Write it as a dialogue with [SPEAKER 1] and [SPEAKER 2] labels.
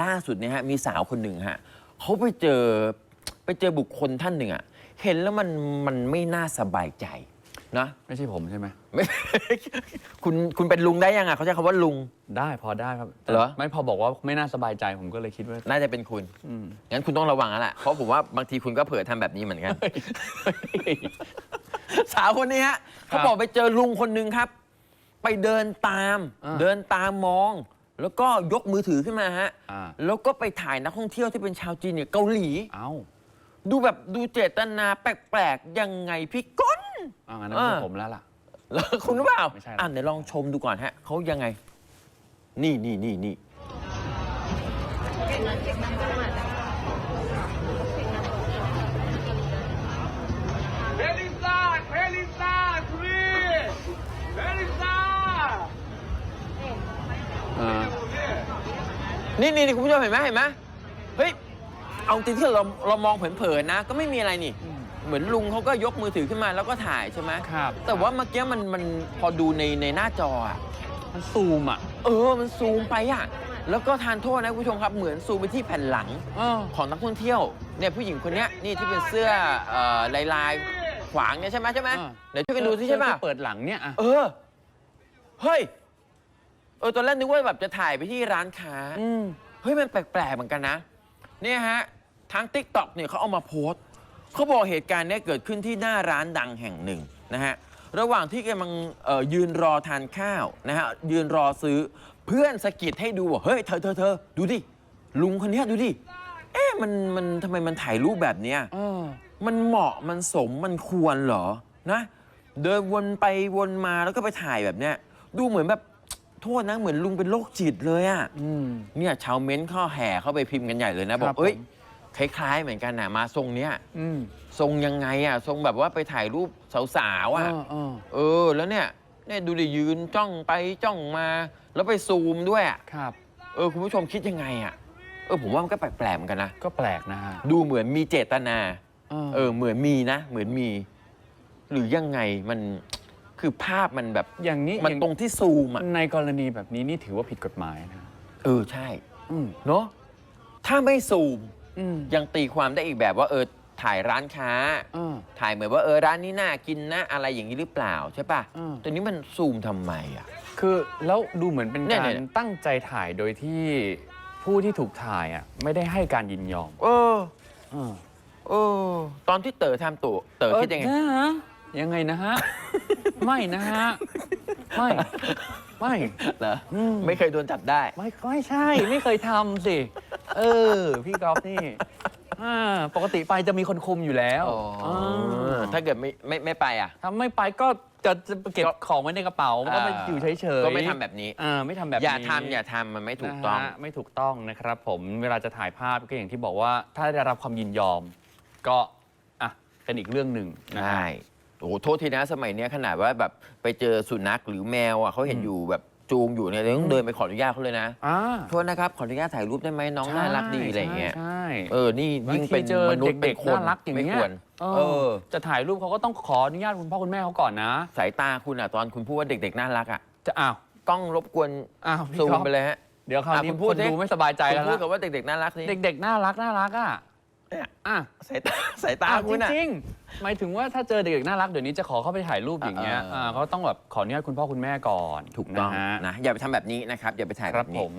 [SPEAKER 1] ล่าสุดเนี่ยฮะมีสาวคนหนึ่งฮะเขาไปเจอไปเจอบุคคลท่านหนึ่งอะเห็นแล้วมันมันไม่น่าสบายใจนะ
[SPEAKER 2] ไม่ใช่ผมใช่ไหม
[SPEAKER 1] ไม่ คุณคุณเป็นลุงได้ยังอะเขาใช้คำว่าลุง
[SPEAKER 2] ได้พอได้ครับแต่
[SPEAKER 1] เหรอ
[SPEAKER 2] ไม่พอบอกว่าไม่น่าสบายใจผมก็เลยคิดว่า
[SPEAKER 1] น่าจะเป็นคุณ
[SPEAKER 2] อืม
[SPEAKER 1] งั้นคุณต้องระวังแล้วแหละเพราะผมว่าบางทีคุณก็เผลอทำแบบนี้เหมือนกัน สาวคนนี้ฮะเขาบอกไปเจอลุงคนหนึ่งครับ ไปเดินตาม
[SPEAKER 2] อ่า
[SPEAKER 1] เดินตามมอง แล้วก็ยกมือถือขึ้นมาฮะ
[SPEAKER 2] อ่า
[SPEAKER 1] แล้วก็ไปถ่ายนักท่องเที่ยวที่เป็นชาวจีนเนี่ยเกาหลี
[SPEAKER 2] เอ้า
[SPEAKER 1] ดูแบบดูเจตนาแปลกๆ ยังไงพี่ก้น
[SPEAKER 2] เอางั้นไม่ใช่
[SPEAKER 1] อ่า
[SPEAKER 2] ผมแล้วล่ะ
[SPEAKER 1] แล้วคุณรู้เปล่า
[SPEAKER 2] ไม่ใช่หรอก
[SPEAKER 1] อ่านเดี๋ยวลองชมดูก่อนฮะ เขายังไง นี่นี่นี่นี่
[SPEAKER 3] เนี่
[SPEAKER 1] นี่นี่คุณผู้ชมเห็นไหมเห็นไหมเฮ้ยเอาจริงที่เราเรามองเผินๆนะ ก็ไม่มีอะไรนี่ เหมือนลุงเขาก็ยกมือถือขึ้นมาแล้วก็ถ่ายใช่ไหม
[SPEAKER 2] ครับ
[SPEAKER 1] แต่ว่าเมื่อกี้มันมันพอดูในในหน้าจออะ
[SPEAKER 2] มันซูมอะ
[SPEAKER 1] เออมันซูมไปอะแล้วก็ทานโทษนะคุณผู้ชมครับเหมือนซูมไปที่แผ่นหลัง
[SPEAKER 2] เออ
[SPEAKER 1] ของนักท่องเที่ยวเนี่ยผู้หญิงคนเนี้ยนี่ที่เป็นเสื้อเอ่อลายลายๆขวางเนี่ยใช่ไหมใช่ไหม
[SPEAKER 2] อ่า
[SPEAKER 1] เดี๋ยวช่วยกันดูที่ใช่ป่ะ
[SPEAKER 2] เปิดหลังเนี่ยอะ
[SPEAKER 1] เออ เฮ้ย เออตอนแรกนึกว่าแบบจะถ่ายไปที่ร้านค้า
[SPEAKER 2] อืม
[SPEAKER 1] เฮ้ยมันแปลกๆเหมือนกันนะเนี่ยฮะทาง t ิ k t o k เนี่ยเขาเอามาโพสต์เขาบอกเหตุการณ์เนี้ยเกิดขึ้นที่หน้าร้านดังแห่งหนึ่งนะฮะระหว่างที่กำลังเอ่อยืนรอทานข้าวนะฮะยืนรอซื้อเพื่อนสะกิดให้ดูว่าเฮ้ยเธอเธอเธอดูดิลุงคนเนี้ยดูดิเอ๊ะมันมันทำไมมันถ่ายรูปแบบเนี้ย
[SPEAKER 2] เออ
[SPEAKER 1] มันเหมาะมันสมมันควรเหรอนะ เดินวนไปวนมาแล้วก็ไปถ่ายแบบเนี้ยดูเหมือนแบบ โทษนะเหมือนลุงเป็นโรคจิตเลยอะ
[SPEAKER 2] อืม
[SPEAKER 1] เนี่ยชาวเม้นต์เข้าแห่เข้าไปพิมพ์กันใหญ่เลยนะบอ
[SPEAKER 2] ครั
[SPEAKER 1] ก
[SPEAKER 2] บ
[SPEAKER 1] เอ้ย
[SPEAKER 2] ผม
[SPEAKER 1] คล้าย ๆ เหมือนกันนะมาทรงเนี้ย
[SPEAKER 2] อืม
[SPEAKER 1] ทรงยังไงอะทรงแบบว่าไปถ่ายรูปสาวๆ
[SPEAKER 2] เอ
[SPEAKER 1] อะ
[SPEAKER 2] อเออ
[SPEAKER 1] เออแล้วเนี่ยเนี่ยดูดิยืนจ้องไปจ้องมา แล้วไปซูมด้วยอะ
[SPEAKER 2] ครับ
[SPEAKER 1] เออคุณผู้ชมคิดยังไงอะเออผมว่ามันก็แปลกๆเหมือนกันนะ
[SPEAKER 2] ก็แปลกนะฮะ
[SPEAKER 1] ดูเหมือนมีเจตนา
[SPEAKER 2] เออ
[SPEAKER 1] เออเหมือนมีนะ เหมือนมี หรือยังไงมัน คือภาพมันแบบ
[SPEAKER 2] อย่างนี้
[SPEAKER 1] มัน
[SPEAKER 2] อย่าง
[SPEAKER 1] ตรงที่ซูมอะ
[SPEAKER 2] ในกรณีแบบนี้นี่ถือว่าผิดกฎหมายนะ
[SPEAKER 1] เออใช่
[SPEAKER 2] อืม
[SPEAKER 1] เนาะถ้าไม่ซูม
[SPEAKER 2] อืม
[SPEAKER 1] ยังตีความได้อีกแบบว่าเออถ่ายร้านค้า
[SPEAKER 2] เออ
[SPEAKER 1] ถ่ายเหมือนว่าเออร้านนี้น่ากินนะอะไรอย่างนี้หรือเปล่าใช่ป่ะ
[SPEAKER 2] อืม
[SPEAKER 1] แต่นี้มันซูมทำไมอะ
[SPEAKER 2] คือแล้วดูเหมือนเป็น
[SPEAKER 1] เนี่ย
[SPEAKER 2] การ
[SPEAKER 1] เนี่ย
[SPEAKER 2] ตั้งใจถ่ายโดยที่ผู้ที่ถูกถ่ายอะไม่ได้ให้การยินยอม
[SPEAKER 1] เออ
[SPEAKER 2] เออ
[SPEAKER 1] เออตอนที่เต๋อทำตัวเต๋อคิดยังไง
[SPEAKER 2] เออนะฮะ ยังไงนะฮะ ไม่นะฮะ ไม่ ไม่
[SPEAKER 1] เหรอ
[SPEAKER 2] อืม
[SPEAKER 1] ไม่เคยโดนจับได้
[SPEAKER 2] ไม่ไม่ใช่ ไม่เคยทำสิ เออ พี่กอล์ฟนี่อ่าปกติไปจะมีคนคุมอยู่แล้ว
[SPEAKER 1] อ๋ออาถ้าเกิดไม่ไม่ไม่ไปอะ
[SPEAKER 2] ถ้าไม่ไปก็จะจะเก็บ
[SPEAKER 1] ก็
[SPEAKER 2] ของไว้ในกระเป๋าก็ไปอยู่เฉยๆ
[SPEAKER 1] ก็ไม่ทำแบบนี้
[SPEAKER 2] อ่าไม่ทำแบบนี้
[SPEAKER 1] อย่าทำอย่าทำมันไม่ถูกต้อง
[SPEAKER 2] นะฮะไม่ถูกต้องนะครับผมเวลาจะถ่ายภาพก็อย่างที่บอกว่าถ้าได้รับความยินยอม ก็อะเป็นอีกเรื่องหนึ่งนะฮะ
[SPEAKER 1] ใช่ โอ้โหโทษทีนะสมัยเนี้ยขนาดว่าแบบไปเจอสุนัขหรือแมวอะเขาเห็น
[SPEAKER 2] อืม
[SPEAKER 1] อยู่แบบจูงอยู่เนี่ยเราต้องเดินไปขออนุญาตเขาเลยนะ
[SPEAKER 2] อ่า
[SPEAKER 1] โทษนะครับขออนุญาตถ่ายรูปได้ไหมน้องน่ารักดีอะไรอย่างเงี้ย
[SPEAKER 2] ใช่
[SPEAKER 1] เออ นี่
[SPEAKER 2] บาง
[SPEAKER 1] ยิ่ง
[SPEAKER 2] ที
[SPEAKER 1] เป็น
[SPEAKER 2] เจอ
[SPEAKER 1] มนุษย์เป็
[SPEAKER 2] เด็
[SPEAKER 1] น
[SPEAKER 2] ก
[SPEAKER 1] ค
[SPEAKER 2] ๆ
[SPEAKER 1] น
[SPEAKER 2] น่ารักอย่าง
[SPEAKER 1] ไม่
[SPEAKER 2] เงี้
[SPEAKER 1] ค
[SPEAKER 2] ยว
[SPEAKER 1] ร
[SPEAKER 2] เอ
[SPEAKER 1] เอ
[SPEAKER 2] อ
[SPEAKER 1] อ
[SPEAKER 2] จะถ่ายรูปเขาก็ต้องขออนุญาตคุณพ่อคุณแม่เขาก่อนนะ
[SPEAKER 1] สายตาคุณอะ ตอนคุณพูดว่าเด็ก ๆ น่ารักอะ
[SPEAKER 2] จะอ้าว
[SPEAKER 1] กล้องรบกวน
[SPEAKER 2] อ้าวพี่
[SPEAKER 1] ซูม
[SPEAKER 2] ก๊อฟ
[SPEAKER 1] ไปเลยฮะ
[SPEAKER 2] เดี๋ยวคราว
[SPEAKER 1] อะ
[SPEAKER 2] นี้
[SPEAKER 1] คุณพู
[SPEAKER 2] ค
[SPEAKER 1] ด
[SPEAKER 2] น
[SPEAKER 1] สิ
[SPEAKER 2] ดูไม่สบายใจ
[SPEAKER 1] คุณ
[SPEAKER 2] แล้ว
[SPEAKER 1] พูด
[SPEAKER 2] นะ
[SPEAKER 1] กับว่าเด็ก ๆ น่ารักนี่
[SPEAKER 2] เด็กๆ น่ารักน่ารักอะ
[SPEAKER 1] เนี่ย
[SPEAKER 2] อะ
[SPEAKER 1] สายตาสายตา
[SPEAKER 2] อ้าว
[SPEAKER 1] คุณอะ
[SPEAKER 2] จริงๆหมายถึงว่าถ้าเจอเด็กๆน่ารักเดี๋ยวนี้จะขอเข้าไปถ่ายรูปอย่างเงี้ย
[SPEAKER 1] อ่า
[SPEAKER 2] อ่าเขาต้องแบบขออนุญาตคุณพ่อคุณแม่ก่อน
[SPEAKER 1] ถูกต้อง
[SPEAKER 2] นะฮะ
[SPEAKER 1] นะอย่าไปทำแบบนี้นะครับอย่าไปถ่าย
[SPEAKER 2] ค
[SPEAKER 1] แบ
[SPEAKER 2] รับบผ
[SPEAKER 1] นี้
[SPEAKER 2] ม